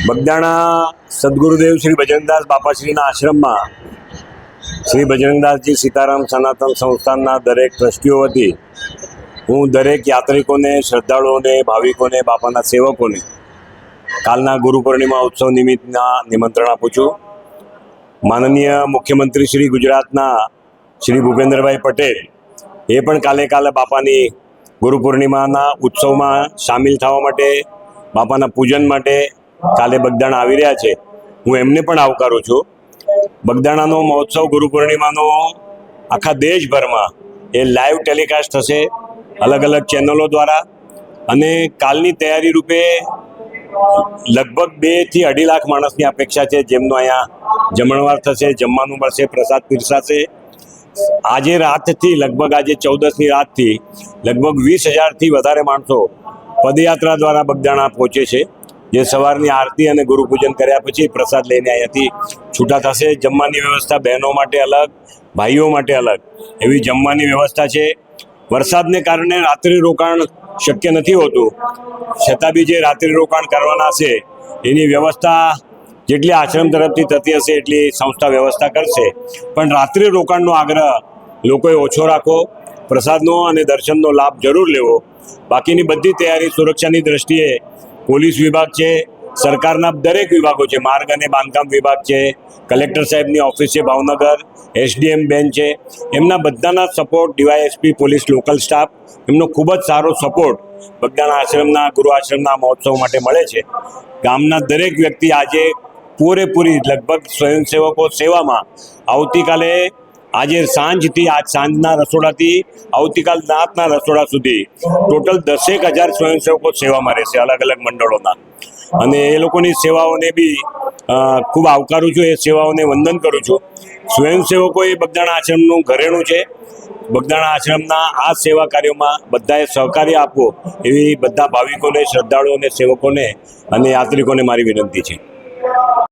બગદાણા સદગુરુદેવ શ્રી બજરંગદાસ બાપાશ્રીના આશ્રમમાં શ્રી બજરંગદાસજી સીતારામ સનાતન સંસ્થાનના દરેક ટ્રસ્ટીઓ વતી હું દરેક યાત્રિકોને, શ્રદ્ધાળુઓને, ભાવિકોને, બાપાના સેવકોને કાલના ગુરુ પૂર્ણિમા ઉત્સવ નિમિત્તના નિમંત્રણ આપું છું. માનનીય મુખ્યમંત્રી શ્રી ગુજરાતના શ્રી ભૂપેન્દ્રભાઈ પટેલ એ પણ કાલે કાલે બાપાની ગુરુ પૂર્ણિમાના ઉત્સવમાં સામેલ થવા માટે, બાપાના પૂજન માટે કાલે બગદાણા આવી રહ્યા છે. હું એમને પણ આવકારું છું. બગદાણાનો મહોત્સવ ગુરુ પૂર્ણિમાનો આખા દેશભરમાં એ લાઈવ ટેલિકાસ્ટ થશે અલગ અલગ ચેનલો દ્વારા. અને કાલની તૈયારી રૂપે લગભગ બેથી અઢી લાખ માણસની અપેક્ષા છે જેમનો અહીંયા જમણવાર થશે, જમવાનું મળશે, પ્રસાદ પીરસાશે. આજે રાતથી, લગભગ આજે ચૌદસની રાતથી, લગભગ વીસ હજારથી વધારે માણસો પદયાત્રા દ્વારા બગદાણા પહોંચે છે. જે સવારની આરતી અને ગુરુપૂજન કર્યા પછી પ્રસાદ લઈને અહીંયાથી છૂટા થશે, જમવાની વ્યવસ્થા બહેનો માટે અલગ, ભાઈઓ માટે અલગ. એવી જમવાની વ્યવસ્થા છે. વરસાદને કારણે રાત્રિ રોકાણ શક્ય નથી હોતું. છતાં બી જે રાત્રિ રોકાણ કરવાના છે, એની વ્યવસ્થા જેટલી આશ્રમ તરફથી થતી હશે એટલી સંસ્થા વ્યવસ્થા કરશે. પણ રાત્રિ રોકાણનો આગ્રહ લોકોએ ઓછો રાખો. પ્રસાદનો અને દર્શનનો લાભ જરૂર લેવો. બાકીની બધી તૈયારી સુરક્ષાની દ્રષ્ટિએ પોલીસ વિભાગ છે, સરકારના દરેક વિભાગો છે, માર્ગ અને બાંધકામ વિભાગ છે, કલેક્ટર સાહેબની ઓફિસ છે, ભાવનગર, એસડીએમ બેન છે. એમના બધાના support D Y S P, police local staff એમનો ખૂબ જ સારો સપોર્ટ બગદાણા આશ્રમના, ગુરુ આશ્રમના મહોત્સવ માટે મળે છે. ગામના દરેક વ્યક્તિ આજે પૂરેપૂરી લગભગ સ્વયંસેવકો સેવામાં આવતીકાલે આજે સાંજથી આજ સાંજના રસોડાથી, આવતીકાલ રાતના રસોડા સુધી ટોટલ દસેક હજાર સ્વયંસેવકો સેવામાં રહેશે અલગ અલગ મંડળોના. અને એ લોકોની સેવાઓને બી ખૂબ આવકારું છું, એ સેવાઓને વંદન કરું છું. સ્વયંસેવકો એ બગદાણા આશ્રમનું ઘરેણું છે. બગદાણા આશ્રમના આ સેવા કાર્યોમાં બધાએ સહકાર્ય આપવો એવી બધા ભાવિકોને, શ્રદ્ધાળુઓને, સેવકોને અને યાત્રિકોને મારી વિનંતી છે.